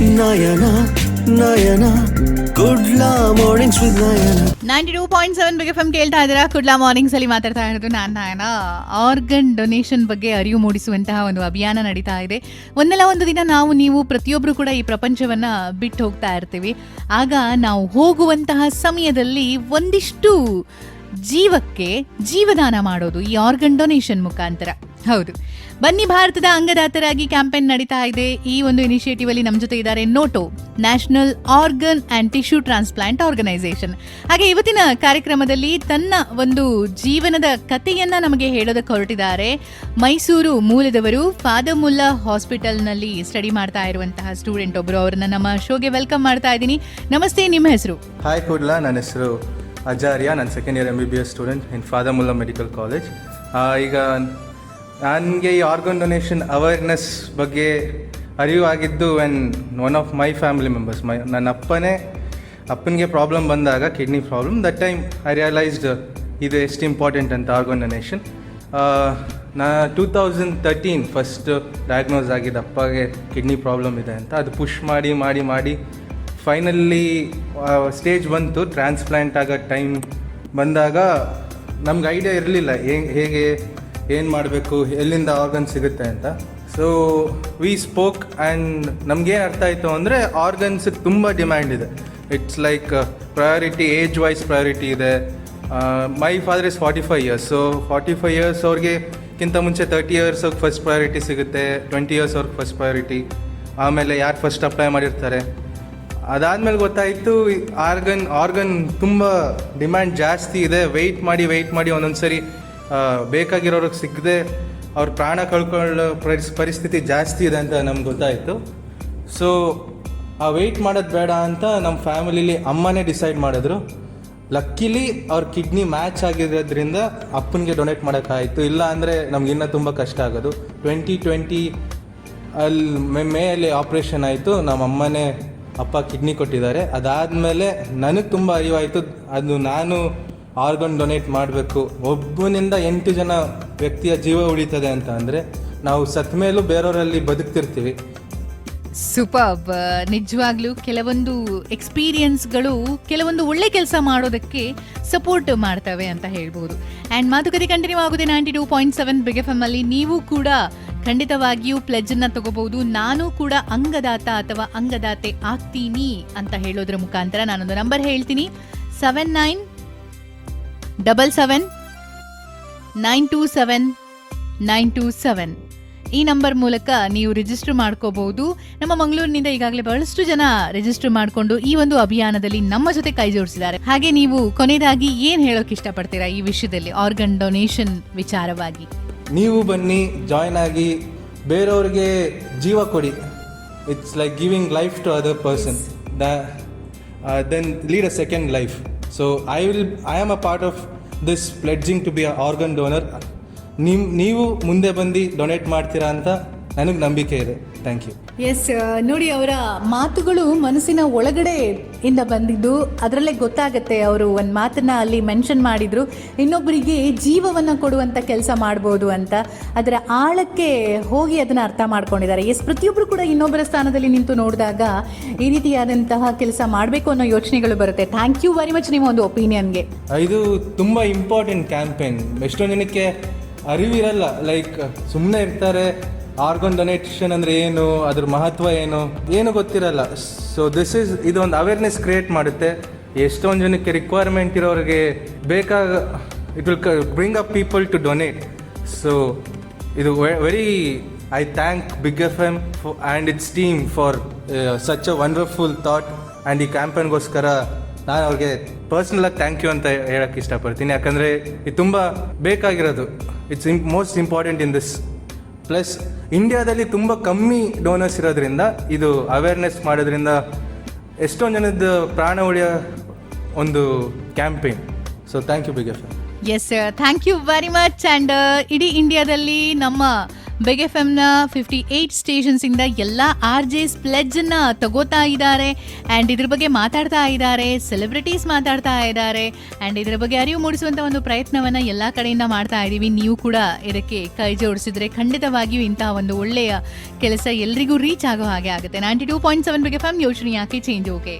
Nayana ninety two point seven ಬಗ್ಗೆ ಕೇಳ್ತಾ Kudla mornings ಅಲ್ಲಿ ಮಾತಾಡ್ತಾ ಇರೋದು ನಾನು ನಾಯನ. ಆರ್ಗನ್ ಡೊನೇಷನ್ ಬಗ್ಗೆ ಅರಿವು ಮೂಡಿಸುವಂತಹ ಒಂದು ಅಭಿಯಾನ ನಡೀತಾ ಇದೆ. ಒಂದಲ್ಲ ಒಂದು ದಿನ ನಾವು, ನೀವು ಪ್ರತಿಯೊಬ್ಬರು ಕೂಡ ಈ ಪ್ರಪಂಚವನ್ನ ಬಿಟ್ಟು ಹೋಗ್ತಾ ಇರ್ತೀವಿ. ಆಗ ನಾವು ಹೋಗುವಂತಹ ಸಮಯದಲ್ಲಿ ಒಂದಿಷ್ಟು ಜೀವಕ್ಕೆ ಜೀವದಾನ ಮಾಡೋದು ಈ ಆರ್ಗನ್ ಡೊನೇಷನ್ ಮುಖಾಂತರ. ಹೌದು. ಬನ್ನಿ ಭಾರತದ ಅಂಗದಾತರಾಗಿ ಕ್ಯಾಂಪೇನ್ ನಡೀತಾ ಇದೆ. ಈ ಒಂದು ಇನಿಷಿಯೇಟಿವ್ ಅಲ್ಲಿ ನಮ್ಮ ಜೊತೆ ಇದ್ದಾರೆ NOTTO national organ and tissue transplant organisation ಹಾಗೆ ಇವತ್ತಿನ ಕಾರ್ಯಕ್ರಮದಲ್ಲಿ ತನ್ನ ಒಂದು ಜೀವನದ ಕಥೆಯನ್ನ ನಮಗೆ ಹೇಳೋದಕ್ಕೆ ಹೊರಟಿದ್ದಾರೆ. ಮೈಸೂರು ಮೂಲದವರು ಫಾದಮುಲ್ಲಾ ಹಾಸ್ಪಿಟಲ್ನಲ್ಲಿ ಸ್ಟಡಿ ಮಾಡ್ತಾ ಇರುವಂತಹ ಸ್ಟೂಡೆಂಟ್ ಒಬ್ಬರು ಅವರನ್ನ ನಮ್ಮ ಶೋಗೆ ವೆಲ್ಕಮ್ ಮಾಡ್ತಾ ಇದ್ದೀನಿ. ನಮಸ್ತೆ, ನಿಮ್ಮ ಹೆಸರು? ಹಾಯ್ ಕುಡ್ಲಾ ನನ್ನ ಹೆಸರು ಅಜಾರ್ಯ. ನಾನು second year M B B S student in father muller medical college ಈಗ ನನಗೆ ಈ ಆರ್ಗನ್ ಡೊನೇಷನ್ ಅವೇರ್ನೆಸ್ ಬಗ್ಗೆ ಅರಿವು ಆಗಿದ್ದು when one of my family members my ನನ್ನ ಅಪ್ಪನೇ ಅಪ್ಪನಿಗೆ ಪ್ರಾಬ್ಲಮ್ ಬಂದಾಗ kidney problem that time I realised ಇದು ಎಷ್ಟು ಇಂಪಾರ್ಟೆಂಟ್ ಅಂತ ಆರ್ಗನ್ ಡೊನೇಷನ್ ನಾ two thousand thirteen first diagnose ಆಗಿದ್ದು ಅಪ್ಪಗೆ ಕಿಡ್ನಿ ಪ್ರಾಬ್ಲಮ್ ಇದೆ ಅಂತ. ಅದು ಪುಷ್ ಮಾಡಿ ಮಾಡಿ ಮಾಡಿ ಫೈನಲಿ ಸ್ಟೇಜ್ ಬಂತು. ಟ್ರಾನ್ಸ್ಪ್ಲಾಂಟ್ ಆಗೋ ಟೈಮ್ ಬಂದಾಗ ನಮ್ಗೆ ಐಡಿಯಾ ಇರಲಿಲ್ಲ. ಹೇಗೆ ಏನು ಮಾಡಬೇಕು, ಎಲ್ಲಿಂದ ಆರ್ಗನ್ ಸಿಗುತ್ತೆ ಅಂತ. ಸೊ ವಿ ಸ್ಪೋಕ್ ಆ್ಯಂಡ್ ನಮಗೇನು ಅರ್ಥ ಆಯಿತು ಅಂದರೆ ಆರ್ಗನ್ಸಿಗೆ ತುಂಬ ಡಿಮ್ಯಾಂಡ್ ಇದೆ. It's like priority age wise priority ಇದೆ. My father is forty five years so forty five years ಅವ್ರಿಗೆ ಕಿಂತ ಮುಂಚೆ ತರ್ಟಿ ಇಯರ್ಸ್ ಅವ್ರಿಗೆ ಫಸ್ಟ್ ಪ್ರಯಾರಿಟಿ ಸಿಗುತ್ತೆ ಟ್ವೆಂಟಿ ಇಯರ್ಸ್ ಅವ್ರಿಗೆ ಫಸ್ಟ್ ಪ್ರಯಾರಿಟಿ ಆಮೇಲೆ ಯಾರು ಫಸ್ಟ್ ಅಪ್ಲೈ ಮಾಡಿರ್ತಾರೆ. ಅದಾದಮೇಲೆ ಗೊತ್ತಾಯಿತು ಆರ್ಗನ್ ಆರ್ಗನ್ ತುಂಬ ಡಿಮ್ಯಾಂಡ್ ಜಾಸ್ತಿ ಇದೆ. ವೆಯ್ಟ್ ಮಾಡಿ ವೆಯ್ಟ್ ಮಾಡಿ ಒಂದೊಂದು ಸರಿ ಬೇಕಾಗಿರೋರಿಗೆ ಸಿಗದೆ ಅವ್ರ ಪ್ರಾಣ ಕಳ್ಕೊಳ್ಳೋ ಪರಿಸ್, ಪರಿಸ್ಥಿತಿ ಜಾಸ್ತಿ ಇದೆ ಅಂತ ನಮ್ಗೆ ಗೊತ್ತಾಯಿತು. ಸೊ ಆ ವೆಯ್ಟ್ ಮಾಡೋದು ಬೇಡ ಅಂತ ನಮ್ಮ ಫ್ಯಾಮಿಲಿಲಿ ಅಮ್ಮನೇ ಡಿಸೈಡ್ ಮಾಡಿದ್ರು. ಲಕ್ಕಿಲಿ ಅವ್ರ ಕಿಡ್ನಿ ಮ್ಯಾಚ್ ಆಗಿರೋದ್ರಿಂದ ಅಪ್ಪನಿಗೆ ಡೊನೇಟ್ ಮಾಡೋಕ್ಕಾಯಿತು. ಇಲ್ಲ ಅಂದರೆ ನಮ್ಗೆ ಇನ್ನೂ ತುಂಬ ಕಷ್ಟ ಆಗೋದು. ಟ್ವೆಂಟಿ ಟ್ವೆಂಟಿ ಅಲ್ಲಿ ಮೇ ಮೇ ಅಲ್ಲಿ ಆಪ್ರೇಷನ್ ಆಯಿತು. ನಮ್ಮ ಅಮ್ಮನೇ ಅಪ್ಪ ಕಿಡ್ನಿ ಕೊಟ್ಟಿದ್ದಾರೆ. ಅದಾದಮೇಲೆ ನನಗೆ ತುಂಬ ಅರಿವಾಯಿತು. ಅದು ನಾನು ಆರ್ಗನ್ ಡೊನೇಟ್ ಮಾಡಬೇಕು. ಒಬ್ಬನಿಂದ ಎಂಟು ಜನ ವ್ಯಕ್ತಿಯ ಜೀವ ಉಳಿತದೆ ಅಂತ ಅಂದರೆ ನಾವು ಸತ್ ಮೇಲೂ ಬೇರೆಯವರಲ್ಲಿ ಬದುಕ್ತಿರ್ತೀವಿ. ಸೂಪರ್. ನಿಜವಾಗ್ಲೂ ಕೆಲವೊಂದು ಎಕ್ಸ್ಪೀರಿಯನ್ಸ್ಗಳು ಕೆಲವೊಂದು ಒಳ್ಳೆ ಕೆಲಸ ಮಾಡೋದಕ್ಕೆ ಸಪೋರ್ಟ್ ಮಾಡ್ತವೆ ಅಂತ ಹೇಳ್ಬೋದು. ಆ್ಯಂಡ್ ಮಾತುಕತೆ ಕಂಟಿನ್ಯೂ ಆಗುತ್ತೆ ninety two point seven big F ಅಲ್ಲಿ. ನೀವು ಕೂಡ ಖಂಡಿತವಾಗಿಯೂ ಪ್ಲೆಜ್ ಅನ್ನ ತಗೋಬಹುದು. ನಾನು ಕೂಡ ಅಂಗದಾತ ಅಥವಾ ಅಂಗದಾತೆ ಆಗ್ತೀನಿ ಅಂತ ಹೇಳೋದ್ರ ಮುಖಾಂತರ ನಾನೊಂದು ನಂಬರ್ ಹೇಳ್ತೀನಿ. Seven nine double seven nine two seven nine two seven ಈ ನಂಬರ್ ಮೂಲಕ ನೀವು ರಿಜಿಸ್ಟರ್ ಮಾಡ್ಕೋಬಹುದು. ನಮ್ಮ ಮಂಗಳೂರಿನಿಂದ ಈಗಾಗಲೇ ಬಹಳಷ್ಟು ಜನ ರಿಜಿಸ್ಟರ್ ಮಾಡಿಕೊಂಡು ಈ ಒಂದು ಅಭಿಯಾನದಲ್ಲಿ ನಮ್ಮ ಜೊತೆ ಕೈ ಜೋಡಿಸಿದ್ದಾರೆ. ಹಾಗೆ ನೀವು ಕೊನೆಯದಾಗಿ ಏನ್ ಹೇಳೋಕೆ ಇಷ್ಟಪಡ್ತೀರಾ ಈ ವಿಷಯದಲ್ಲಿ? ಆರ್ಗನ್ ಡೊನೇಷನ್ ವಿಚಾರವಾಗಿ. ನೀವು ಬನ್ನಿ ಜಾಯ್ನ್ ಆಗಿ, ಬೇರೆಯವ್ರಿಗೆ ಜೀವ ಕೊಡಿ. It's like giving life to other person then lead a second life so I will I am a part of this pledging to be a organ donor ನಿಮ್ಮ ನೀವು ಮುಂದೆ ಬಂದು ಡೊನೇಟ್ ಮಾಡ್ತೀರಾ ಅಂತ ನನಗೆ ನಂಬಿಕೆ ಇದೆ. ಥ್ಯಾಂಕ್ ಯು ಎಸ್ ನೋಡಿ ಅವರ ಮಾತುಗಳು ಮನಸ್ಸಿನ ಒಳಗಡೆ ಇಂದ ಬಂದಿದ್ದು. ಅದರಲ್ಲೇ ಗೊತ್ತಾಗತ್ತೆ ಅವರು ಒಂದು ಮಾತನ್ನ ಅಲ್ಲಿ ಮೆನ್ಷನ್ ಮಾಡಿದ್ರು. ಇನ್ನೊಬ್ಬರಿಗೆ ಜೀವವನ್ನು ಕೊಡುವಂತ ಕೆಲಸ ಮಾಡ್ಬೋದು ಅಂತ. ಅದರ ಆಳಕ್ಕೆ ಹೋಗಿ ಅದನ್ನ ಅರ್ಥ ಮಾಡ್ಕೊಂಡಿದ್ದಾರೆ. ಎಸ್ ಪ್ರತಿಯೊಬ್ಬರು ಕೂಡ ಇನ್ನೊಬ್ಬರ ಸ್ಥಾನದಲ್ಲಿ ನಿಂತು ನೋಡಿದಾಗ ಈ ರೀತಿಯಾದಂತಹ ಕೆಲಸ ಮಾಡಬೇಕು ಅನ್ನೋ ಯೋಚನೆಗಳು ಬರುತ್ತೆ. ಥ್ಯಾಂಕ್ ಯು ವೆರಿ ಮಚ್ ನಿಮ್ಮ ಒಂದು ಒಪಿನಿಯನ್ಗೆ ಇದು ತುಂಬ ಇಂಪಾರ್ಟೆಂಟ್ ಕ್ಯಾಂಪೇನ್ ಎಷ್ಟೊಂದು ಜನಕ್ಕೆ ಅರಿವಿರಲ್ಲ. ಲೈಕ್ ಸುಮ್ಮನೆ ಇರ್ತಾರೆ. ಆರ್ಗನ್ ಡೊನೇಷನ್ ಅಂದರೆ ಏನು? ಅದ್ರ ಮಹತ್ವ ಏನು? ಏನು ಗೊತ್ತಿರಲ್ಲ. ಸೊ ದಿಸ್ ಇಸ್ ಇದೊಂದು ಅವೇರ್ನೆಸ್ ಕ್ರಿಯೇಟ್ ಮಾಡುತ್ತೆ. ಎಷ್ಟೊಂದು ಜನಕ್ಕೆ ರಿಕ್ವೈರ್ಮೆಂಟ್ ಇರೋರಿಗೆ ಬೇಕಾಗ it will bring up people to donate so ಇದು very I thank big F M and its team for such a wonderful thought and ಈ ಕ್ಯಾಂಪೇನ್ಗೋಸ್ಕರ ನಾನು ಅವ್ರಿಗೆ ಪರ್ಸ್ನಲಾಗಿ ಥ್ಯಾಂಕ್ ಯು ಅಂತ ಹೇಳಕ್ಕೆ ಇಷ್ಟಪಡ್ತೀನಿ. ಯಾಕಂದರೆ, ಇದು ತುಂಬ ಬೇಕಾಗಿರೋದು. It's most important in this plus ಇಂಡಿಯಾದಲ್ಲಿ ತುಂಬ ಕಮ್ಮಿ ಡೋನರ್ಸ್ ಇರೋದ್ರಿಂದ ಇದು ಅವೇರ್ನೆಸ್ ಮಾಡೋದ್ರಿಂದ ಎಷ್ಟೊಂದು ಜನದ ಪ್ರಾಣ ಉಳಿಯೋ ಒಂದು campaign so thank you big S thank you very much and ಇಡೀ ಇಂಡಿಯಾದಲ್ಲಿ ನಮ್ಮ ಬೆಗ್ ಎಫ್ ಎಮ್ನ ಫಿಫ್ಟಿ ಏಯ್ಟ್ ಸ್ಟೇಷನ್ಸಿಂದ ಎಲ್ಲ ಆರ್ ಜೆಸ್ ಪ್ಲೆಜ್ನ ತಗೋತಾ ಇದ್ದಾರೆ. ಆ್ಯಂಡ್ ಇದ್ರ ಬಗ್ಗೆ ಮಾತಾಡ್ತಾ ಇದ್ದಾರೆ ಸೆಲೆಬ್ರಿಟೀಸ್ ಮಾತಾಡ್ತಾ ಇದ್ದಾರೆ. ಆ್ಯಂಡ್ ಇದರ ಬಗ್ಗೆ ಅರಿವು ಮೂಡಿಸುವಂಥ ಒಂದು ಪ್ರಯತ್ನವನ್ನು ಎಲ್ಲ ಕಡೆಯಿಂದ ಮಾಡ್ತಾ ಇದ್ದೀವಿ ನೀವು ಕೂಡ ಇದಕ್ಕೆ ಕೈ ಜೋಡಿಸಿದ್ರೆ ಖಂಡಿತವಾಗಿಯೂ ಇಂತಹ ಒಂದು ಒಳ್ಳೆಯ ಕೆಲಸ ಎಲ್ರಿಗೂ ರೀಚ್ ಆಗೋ ಹಾಗೆ ಆಗುತ್ತೆ. Ninety two point seven big F ಯೋಚನೆ ಯಾಕೆ ಚೇಂಜ್ ಓಕೆ